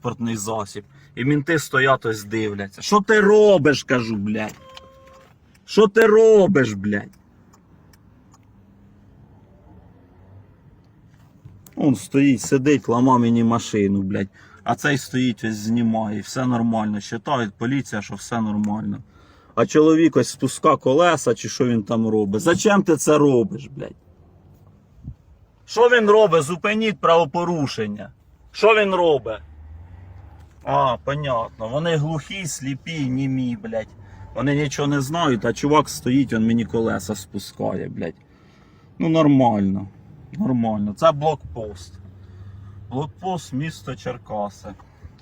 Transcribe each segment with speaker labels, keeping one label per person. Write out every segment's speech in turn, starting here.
Speaker 1: транспортний засіб. І мінти стоять ось дивляться. Що ти робиш, кажу, блядь? Що ти робиш, блядь? Он стоїть, сидить, лама мені машину, блядь. А цей стоїть ось знімає, і все нормально. Считають поліція, що все нормально. А чоловік ось спуска колеса, чи що він там робить. Зачем ти це робиш, блядь? Що він робить? Зупиніть правопорушення. Що він робить? А, понятно. Вони глухі, сліпі, німі, блядь. Вони нічого не знають, а чувак стоїть, він мені колеса спускає, блядь. Ну нормально. Нормально. Це блокпост. Блокпост місто Черкаси.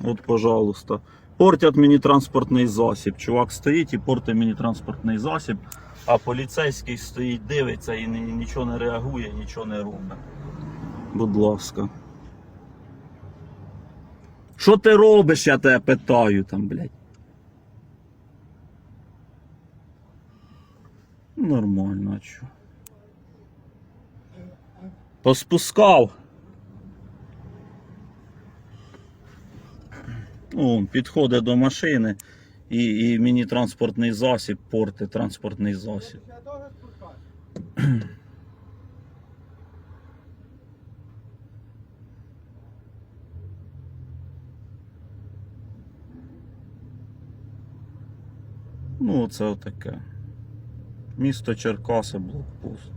Speaker 1: От, пожалуйста. Портять мені транспортний засіб. Чувак стоїть і портить мені транспортний засіб, а поліцейський стоїть, дивиться і нічого не реагує, нічого не робить. Будь ласка. Що ти робиш, я тебе питаю там, блядь. Нормально, а? Поспускав. О, підходить до машини і, і мені транспортний засіб портить транспортний засіб. Ну, оце отаке. Місто Черкаси, блокпост.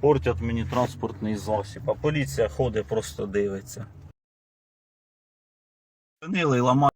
Speaker 1: Портять мені транспортний засіб, а поліція ходить, просто дивиться. Зупинили ламають